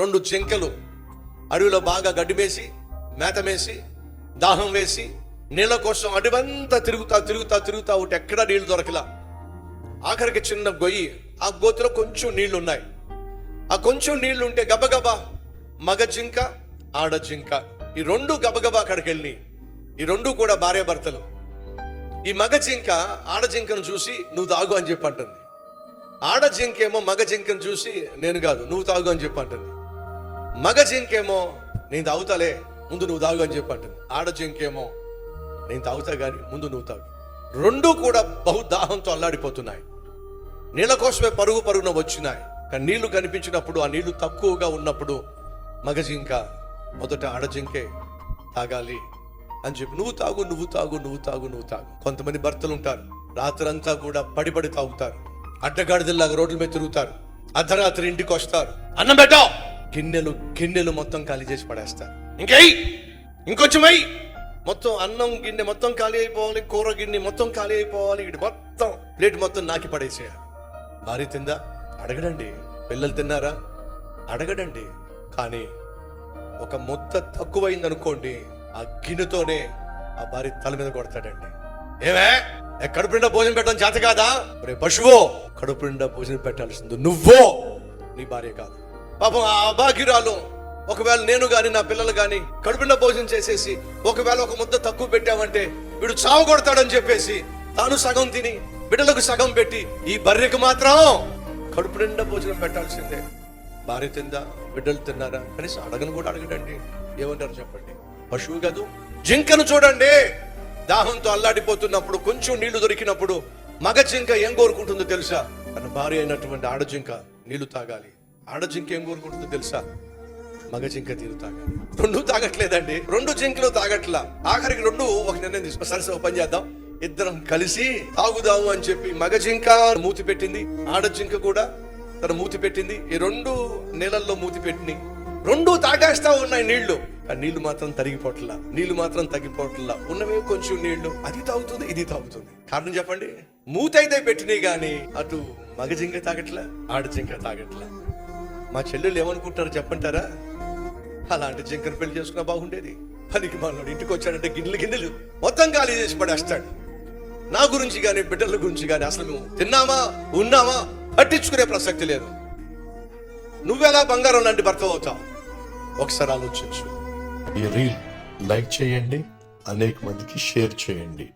రెండు జింకలు అడవిలో బాగా గడ్డి మేతమేసి మేత దాహం వేసి నీళ్ళ కోసం అడవంతా తిరుగుతా తిరుగుతా తిరుగుతా ఒకటి ఎక్కడా నీళ్ళు దొరకలా. ఆఖరికి చిన్న గొయ్యి. ఆ గోతిలో కొంచెం నీళ్ళు ఉన్నాయి ఆ కొంచెం నీళ్ళు ఉంటే గబగబా మగ జింక ఆడ జింక. ఈ రెండు గబగబా అక్కడికి వెళ్ళి ఈ రెండు కూడా భార్యాభర్తలు. ఈ మగ జింక ఆడ జింకను చూసి నువ్వు తాగు అని చెప్పి అంటుంది. ఆడ జింకేమో మగ జింకను చూసి నేను కాదు నువ్వు తాగు అని చెప్పి అంటుంది. మగ జింకేమో నేను తాగుతాలే ముందు నువ్వు తాగు అని చెప్పి ఆడ జింకేమో నేను తాగుతా కానీ ముందు నువ్వు తాగు. రెండు కూడా బహు దాహంతో అల్లాడిపోతున్నాయి. నీళ్ళ కోసమే పరుగు పరుగున వచ్చినాయి. కానీ నీళ్ళు కనిపించినప్పుడు ఆ నీళ్ళు తక్కువగా ఉన్నప్పుడు మగ జింక మొదట ఆడజింకే తాగాలి అని చెప్పి నువ్వు తాగు నువ్వు తాగు నువ్వు తాగు నువ్వు తాగు. కొంతమంది భర్తలు ఉంటారు రాత్రంతా కూడా పడిపడి తాగుతారు. అడ్డగాడిదల్లాగా రోడ్ల మీద తిరుగుతారు. అర్ధరాత్రి ఇంటికి వస్తారు అన్నం పెట్టావు! గిన్నెలు గిన్నెలు మొత్తం ఖాళీ చేసి పడేస్తారు. ఇంకై ఇంకొంచెమై మొత్తం అన్నం గిన్నె మొత్తం ఖాళీ అయిపోవాలి కూర గిన్నె మొత్తం ఖాళీ అయిపోవాలి ఇటు మొత్తం ప్లేట్ మొత్తం నాకి పడేసేయాలి. భార్య తిందా? అడగడండి. పిల్లలు తిన్నారా? అడగడండి. కానీ ఒక ముద్ద తక్కువైంది అనుకోండి ఆ గిన్నెతోనే ఆ భార్య తల మీద కొడతాడండి. ఏమే? కడుపు నిండా భోజనం పెట్టడం చేత కాదా? రే పశువో కడుపు నిండా భోజనం పెట్టాల్సింది నువ్వో నీ భార్య కాదు. పాపం ఆ అభాగ్యురాలు ఒకవేళ నేను గాని నా పిల్లలు గాని కడుపు నిండా భోజనం చేసేసి ఒకవేళ ఒక ముద్ద తక్కువ పెట్టామంటే వీడు చావు కొడతాడని చెప్పేసి తాను సగం తిని బిడ్డలకు సగం పెట్టి ఈ బర్రెకు మాత్రం కడుపు నిండా భోజనం పెట్టాల్సిందే. భార్య తిందా బిడ్డలు తిన్నారా? కనీసం అడగను కూడా అడగడండి. ఏమంటారు చెప్పండి? పశువు కాదు జింకను చూడండి. దాహంతో అల్లాడిపోతున్నప్పుడు కొంచెం నీళ్ళు దొరికినప్పుడు మగ జింక ఏం కోరుకుంటుందో తెలుసా? తన భార్య అయినటువంటి ఆడ జింక నీళ్ళు తాగాలి. ఆడ జింక ఏం కోరుకుంటుందో తెలుసా? మగ జింక తీరు తాగాలి. రెండు తాగట్లేదండి. రెండు జింకలు తాగట్లా. ఆఖరికి రెండు ఒక నిర్ణయం తీసుకో. సరే ఒక పని చేద్దాం. ఇద్దరం కలిసి తాగుదాము అని చెప్పి మగ జింక మూతి పెట్టింది. ఆడ జింక కూడా తన మూతి పెట్టింది. ఈ రెండు నీళ్ళల్లో మూతి పెట్టింది. రెండు తాగేస్తా ఉన్నాయి నీళ్ళు. ఆ నీళ్ళు మాత్రం తరిగిపోట్లా. నీళ్ళు మాత్రం తగ్గిపోట్లా. ఉన్నవే కొంచెం నీళ్ళు. అది తాగుతుంది ఇది తాగుతుంది. కారణం చెప్పండి. మూత అయితే పెట్టినాయి కానీ అటు మగ జింక తాగట్లా ఆడ జింక తాగట్లా. మా చెల్లెలు ఏమనుకుంటారో చెప్పంటారా? అలాంటి జింకను పెళ్ళి చేసుకున్నా బాగుండేది. పనికి మనోడు ఇంటికి వచ్చాడంటే గిన్నెలు గిన్నెలు మొత్తం ఖాళీ చేసి పడేస్తాడు. నా గురించి కానీ బిడ్డల గురించి కానీ అసలు మేము తిన్నామా ఉన్నామా? పట్టించుకునే ప్రసక్తి లేదు. నువ్వెలా బంగారం లాంటి భర్త అవుతావు? ఒకసారి ఆలోచించు. ఈ రీల్ లైక్ చేయండి అనేక మందికి షేర్ చేయండి.